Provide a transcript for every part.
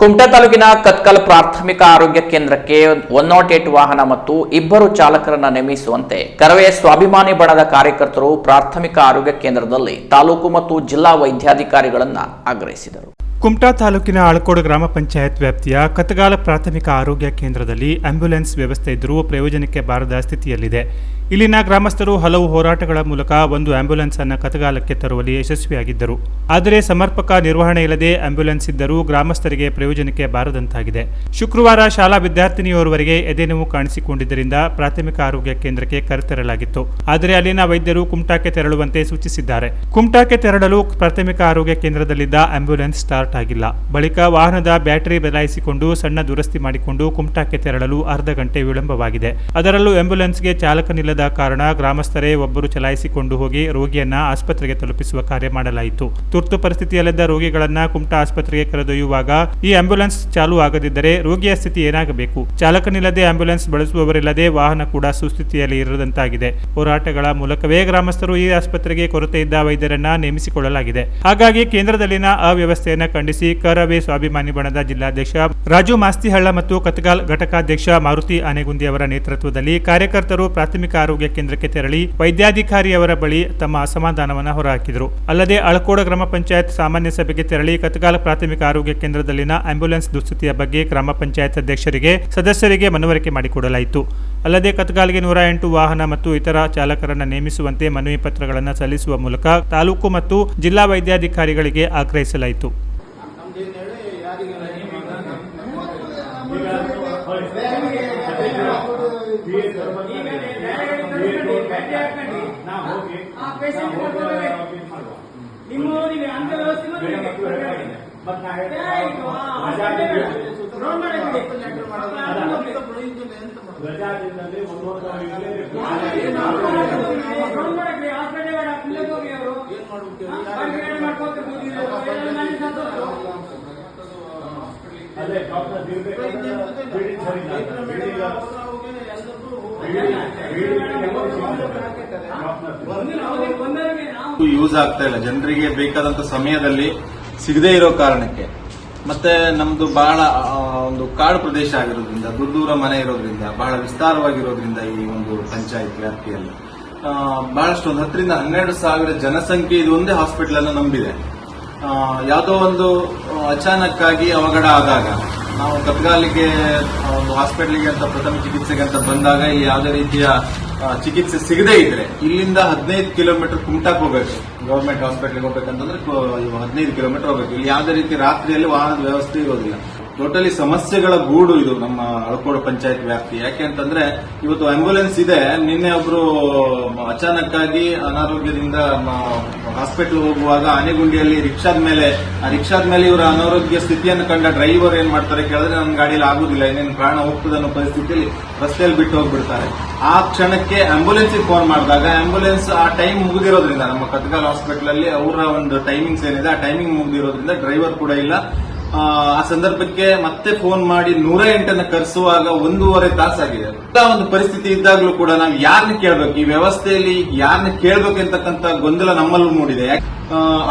ಕುಮಟಾ ತಾಲೂಕಿನ ಕತ್ಕಲ್ ಪ್ರಾಥಮಿಕ ಆರೋಗ್ಯ ಕೇಂದ್ರಕ್ಕೆ ಒನ್ ನಾಟ್ ಏಟ್ ವಾಹನ ಮತ್ತು ಇಬ್ಬರು ಚಾಲಕರನ್ನ ನೇಮಿಸುವಂತೆ ಕರವೇ ಸ್ವಾಭಿಮಾನಿ ಬಣದ ಕಾರ್ಯಕರ್ತರು ಪ್ರಾಥಮಿಕ ಆರೋಗ್ಯ ಕೇಂದ್ರದಲ್ಲಿ ತಾಲೂಕು ಮತ್ತು ಜಿಲ್ಲಾ ವೈದ್ಯಾಧಿಕಾರಿಗಳನ್ನ ಆಗ್ರಹಿಸಿದರು. ಕುಮಟಾ ತಾಲೂಕಿನ ಆಳ್ಕೋಡು ಗ್ರಾಮ ಪಂಚಾಯತ್ ವ್ಯಾಪ್ತಿಯ ಕತಗಾಲ ಪ್ರಾಥಮಿಕ ಆರೋಗ್ಯ ಕೇಂದ್ರದಲ್ಲಿ ಆಂಬ್ಯುಲೆನ್ಸ್ ವ್ಯವಸ್ಥೆ ಇದ್ದರೂ ಪ್ರಯೋಜನಕ್ಕೆ ಬಾರದ ಸ್ಥಿತಿಯಲ್ಲಿದೆ. ಇಲ್ಲಿನ ಗ್ರಾಮಸ್ಥರು ಹಲವು ಹೋರಾಟಗಳ ಮೂಲಕ ಒಂದು ಆಂಬ್ಯುಲೆನ್ಸ್ ಅನ್ನು ಕತಗಾಲಕ್ಕೆ ತರುವಲ್ಲಿ ಯಶಸ್ವಿಯಾಗಿದ್ದರು. ಆದರೆ ಸಮರ್ಪಕ ನಿರ್ವಹಣೆ ಇಲ್ಲದೆ ಆಂಬ್ಯುಲೆನ್ಸ್ ಇದ್ದರೂ ಗ್ರಾಮಸ್ಥರಿಗೆ ಪ್ರಯೋಜನಕ್ಕೆ ಬಾರದಂತಾಗಿದೆ. ಶುಕ್ರವಾರ ಶಾಲಾ ವಿದ್ಯಾರ್ಥಿನಿಯೋರ್ವರಿಗೆ ಎದೆನೋವು ಕಾಣಿಸಿಕೊಂಡಿದ್ದರಿಂದ ಪ್ರಾಥಮಿಕ ಆರೋಗ್ಯ ಕೇಂದ್ರಕ್ಕೆ ಕರೆತರಲಾಗಿತ್ತು. ಆದರೆ ಅಲ್ಲಿನ ವೈದ್ಯರು ಕುಮಟಾಕ್ಕೆ ತೆರಳುವಂತೆ ಸೂಚಿಸಿದ್ದಾರೆ. ಕುಮಟಾಕ್ಕೆ ತೆರಳಲು ಪ್ರಾಥಮಿಕ ಆರೋಗ್ಯ ಕೇಂದ್ರದಲ್ಲಿದ್ದ ಆಂಬ್ಯುಲೆನ್ಸ್ ಸ್ಟಾರ್ಟ್ ಆಗಿಲ್ಲ. ಬಳಿಕ ವಾಹನದ ಬ್ಯಾಟರಿ ಬದಲಾಯಿಸಿಕೊಂಡು ಸಣ್ಣ ದುರಸ್ತಿ ಮಾಡಿಕೊಂಡು ಕುಮಟಾಕ್ಕೆ ತೆರಳಲು ಅರ್ಧ ಗಂಟೆ ವಿಳಂಬವಾಗಿದೆ. ಅದರಲ್ಲೂ ಆಂಬ್ಯುಲೆನ್ಸ್ಗೆ ಚಾಲಕನಿಲ್ಲದ ಕಾರಣ ಗ್ರಾಮಸ್ಥರೇ ಒಬ್ಬರು ಚಲಾಯಿಸಿಕೊಂಡು ಹೋಗಿ ರೋಗಿಯನ್ನ ಆಸ್ಪತ್ರೆಗೆ ತಲುಪಿಸುವ ಕಾರ್ಯ ಮಾಡಲಾಯಿತು. ತುರ್ತು ಪರಿಸ್ಥಿತಿಯಲ್ಲಿದ್ದ ರೋಗಿಗಳನ್ನ ಕುಮಟಾ ಆಸ್ಪತ್ರೆಗೆ ಕರೆದೊಯ್ಯುವಾಗ ಈ ಆಂಬ್ಯುಲೆನ್ಸ್ ಚಾಲೂ ಆಗದಿದ್ದರೆ ರೋಗಿಯ ಸ್ಥಿತಿ ಏನಾಗಬೇಕು? ಚಾಲಕನಿಲ್ಲದೆ ಆಂಬ್ಯುಲೆನ್ಸ್ ಬಳಸುವವರಿಲ್ಲದೆ ವಾಹನ ಕೂಡ ಸುಸ್ಥಿತಿಯಲ್ಲಿ ಇರದಂತಾಗಿದೆ. ಹೋರಾಟಗಳ ಮೂಲಕವೇ ಗ್ರಾಮಸ್ಥರು ಈ ಆಸ್ಪತ್ರೆಗೆ ಕೊರತೆ ಇದ್ದ ವೈದ್ಯರನ್ನ ನೇಮಿಸಿಕೊಳ್ಳಲಾಗಿದೆ. ಹಾಗಾಗಿ ಕೇಂದ್ರದಲ್ಲಿನ ಅವ್ಯವಸ್ಥೆಯನ್ನು ಖಂಡಿಸಿ ಕರವೇ ಸ್ವಾಭಿಮಾನಿ ಬಣದ ಜಿಲ್ಲಾಧ್ಯಕ್ಷ ರಾಜು ಮಾಸ್ತಿಹಳ್ಳ ಮತ್ತು ಕತ್ಗಾಲ್ ಘಟಕಾಧ್ಯಕ್ಷ ಮಾರುತಿ ಆನೆಗುಂದಿ ಅವರ ನೇತೃತ್ವದಲ್ಲಿ ಕಾರ್ಯಕರ್ತರು ಪ್ರಾಥಮಿಕ ಆರೋಗ್ಯ ಕೇಂದ್ರಕ್ಕೆ ತೆರಳಿ ವೈದ್ಯಾಧಿಕಾರಿಯವರ ಬಳಿ ತಮ್ಮ ಅಸಮಾಧಾನವನ್ನು ಹೊರಹಾಕಿದರು. ಅಲ್ಲದೆ ಅಳಕೋಡ ಗ್ರಾಮ ಪಂಚಾಯತ್ ಸಾಮಾನ್ಯ ಸಭೆಗೆ ತೆರಳಿ ಕತಗಾಲ ಪ್ರಾಥಮಿಕ ಆರೋಗ್ಯ ಕೇಂದ್ರದಲ್ಲಿನ ಆಂಬ್ಯುಲೆನ್ಸ್ ದುಸ್ಥಿತಿಯ ಬಗ್ಗೆ ಗ್ರಾಮ ಪಂಚಾಯತ್ ಅಧ್ಯಕ್ಷರಿಗೆ, ಸದಸ್ಯರಿಗೆ ಮನವರಿಕೆ ಮಾಡಿಕೊಡಲಾಯಿತು. ಅಲ್ಲದೆ ಕತ್ಗಾಲ್ಗೆ ನೂರ ಎಂಟು ವಾಹನ ಮತ್ತು ಇತರ ಚಾಲಕರನ್ನು ನೇಮಿಸುವಂತೆ ಮನವಿ ಪತ್ರಗಳನ್ನು ಸಲ್ಲಿಸುವ ಮೂಲಕ ತಾಲೂಕು ಮತ್ತು ಜಿಲ್ಲಾ ವೈದ್ಯಾಧಿಕಾರಿಗಳಿಗೆ ಆಗ್ರಹಿಸಲಾಯಿತು. ನಿಮ್ಮವರಿಗೆ ಅಂತ ವ್ಯವಸ್ಥೆ ಅದೇ ಡಾಕ್ಟರ್ ಯೂಸ್ ಆಗ್ತಾ ಇಲ್ಲ. ಜನರಿಗೆ ಬೇಕಾದಂತ ಸಮಯದಲ್ಲಿ ಸಿಗದೇ ಇರೋ ಕಾರಣಕ್ಕೆ. ಮತ್ತೆ ನಮ್ದು ಬಹಳ ಒಂದು ಕಾಡು ಪ್ರದೇಶ ಆಗಿರೋದ್ರಿಂದ, ದೂರ ದೂರ ಮನೆ ಇರೋದ್ರಿಂದ, ಬಹಳ ವಿಸ್ತಾರವಾಗಿರೋದ್ರಿಂದ ಈ ಒಂದು ಪಂಚಾಯತ್ ವ್ಯಾಪ್ತಿಯಲ್ಲಿ. ಬಹಳಷ್ಟು ಒಂದು ಹತ್ತರಿಂದ ಹನ್ನೆರಡು ಸಾವಿರ ಜನಸಂಖ್ಯೆ ಇದು ಒಂದೇ ಹಾಸ್ಪಿಟಲ್ ಅನ್ನು ನಂಬಿದೆ. ಯಾವುದೋ ಒಂದು ಅಚಾನಕ್ ಆಗಿ ಅವಘಡ ಆದಾಗ ನಾವು ಕತ್ಗಾಲಿಗೆ ಆ, ಒಂದು ಹಾಸ್ಪಿಟಲ್ಗೆ ಅಂತ ಪ್ರಥಮ ಚಿಕಿತ್ಸೆಗೆ ಅಂತ ಬಂದಾಗ ಈ ಯಾವುದೇ ರೀತಿಯ ಚಿಕಿತ್ಸೆ ಸಿಗದೇ ಇದ್ರೆ ಇಲ್ಲಿಂದ ಹದಿನೈದು ಕಿಲೋಮೀಟರ್ ಕುಮಟಾಕ್ ಹೋಗ್ಬೇಕು. ಗವರ್ಮೆಂಟ್ ಹಾಸ್ಪಿಟಲ್ಗೆ ಹೋಗ್ಬೇಕಂತಂದ್ರೆ ಹದಿನೈದು ಕಿಲೋಮೀಟರ್ ಹೋಗ್ಬೇಕು. ಇಲ್ಲಿ ಯಾವುದೇ ರೀತಿ ರಾತ್ರಿಯಲ್ಲಿ ವಾಹನದ ವ್ಯವಸ್ಥೆ ಇರೋದಿಲ್ಲ. ಟೋಟಲಿ ಸಮಸ್ಯೆಗಳ ಗೂಡು ಇದು ನಮ್ಮ ಅಳಕೋಡು ಪಂಚಾಯತ್ ವ್ಯಾಪ್ತಿ. ಯಾಕೆ ಅಂತಂದ್ರೆ ಇವತ್ತು ಆಂಬ್ಯುಲೆನ್ಸ್ ಇದೆ. ನಿನ್ನೆ ಒಬ್ರು ಅಚಾನಕ್ ಆಗಿ ಅನಾರೋಗ್ಯದಿಂದ ಹಾಸ್ಪಿಟಲ್ ಹೋಗುವಾಗ ಆನೆಗುಂಡಿಯಲ್ಲಿ ರಿಕ್ಷಾದ ಮೇಲೆ, ಆ ರಿಕ್ಷಾದ ಮೇಲೆ ಇವರ ಅನಾರೋಗ್ಯ ಸ್ಥಿತಿಯನ್ನು ಕಂಡ ಡ್ರೈವರ್ ಏನ್ ಮಾಡ್ತಾರೆ ಕೇಳಿದ್ರೆ ನನ್ನ ಗಾಡಿಯಲ್ಲಿ ಆಗುದಿಲ್ಲ, ಇನ್ನೇನು ಪ್ರಾಣ ಹೋಗ್ತದೆ ಅನ್ನೋ ಪರಿಸ್ಥಿತಿಯಲ್ಲಿ ರಸ್ತೆಯಲ್ಲಿ ಬಿಟ್ಟು ಹೋಗ್ಬಿಡ್ತಾರೆ. ಆ ಕ್ಷಣಕ್ಕೆ ಆಂಬ್ಯುಲೆನ್ಸ್ ಫೋನ್ ಮಾಡಿದಾಗ ಆಂಬ್ಯುಲೆನ್ಸ್ ಆ ಟೈಮ್ ಮುಗಿದಿರೋದ್ರಿಂದ ನಮ್ಮ ಕತ್ಗಾಲ್ ಹಾಸ್ಪಿಟಲ್ ಅಲ್ಲಿ ಅವರ ಒಂದು ಟೈಮಿಂಗ್ಸ್ ಏನಿದೆ, ಆ ಟೈಮಿಂಗ್ ಮುಗಿದಿರೋದ್ರಿಂದ ಡ್ರೈವರ್ ಕೂಡ ಇಲ್ಲ. ಆ ಸಂದರ್ಭಕ್ಕೆ ಮತ್ತೆ ಫೋನ್ ಮಾಡಿ ನೂರ ಎಂಟನ್ನು ಕರೆಸುವಾಗ ಒಂದೂವರೆ ತಾಸಾಗಿದೆ. ಒಂದು ಪರಿಸ್ಥಿತಿ ಇದ್ದಾಗಲೂ ಕೂಡ ನಾವು ಯಾರನ್ನ ಕೇಳಬೇಕು? ಈ ವ್ಯವಸ್ಥೆಯಲ್ಲಿ ಯಾರನ್ನ ಕೇಳಬೇಕು ಅಂತಕ್ಕಂಥ ಗೊಂದಲ ನಮ್ಮಲ್ಲೂ ಮೂಡಿದೆ.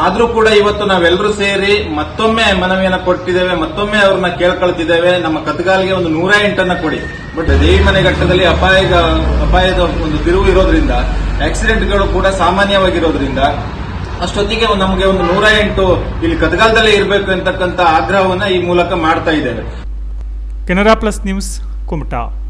ಆದ್ರೂ ಕೂಡ ಇವತ್ತು ನಾವೆಲ್ಲರೂ ಸೇರಿ ಮತ್ತೊಮ್ಮೆ ಮನವಿಯನ್ನ ಕೊಟ್ಟಿದ್ದೇವೆ, ಮತ್ತೊಮ್ಮೆ ಅವ್ರನ್ನ ಕೇಳ್ಕೊಳ್ತಿದ್ದೇವೆ. ನಮ್ಮ ಕತ್ಗಾಲ್ಗೆ ಒಂದು ನೂರ ಎಂಟನ್ನ ಕೊಡಿ. ಬಟ್ ದೇವಿಮನೆ ಘಟ್ಟದಲ್ಲಿ ಅಪಾಯದ ಅಪಾಯದ ಒಂದು ತಿರುವು ಇರೋದ್ರಿಂದ ಆಕ್ಸಿಡೆಂಟ್ಗಳು ಕೂಡ ಸಾಮಾನ್ಯವಾಗಿರೋದ್ರಿಂದ ಅಷ್ಟೊತ್ತಿಗೆ ನಮಗೆ ಒಂದು ನೂರ ಎಂಟು ಇಲ್ಲಿ ಕದಗಾಲದಲ್ಲೇ ಇರಬೇಕು ಅಂತಕ್ಕಂಥ ಆಗ್ರಹವನ್ನು ಈ ಮೂಲಕ ಮಾಡ್ತಾ ಇದ್ದೇವೆ. Canara plus news Kumta.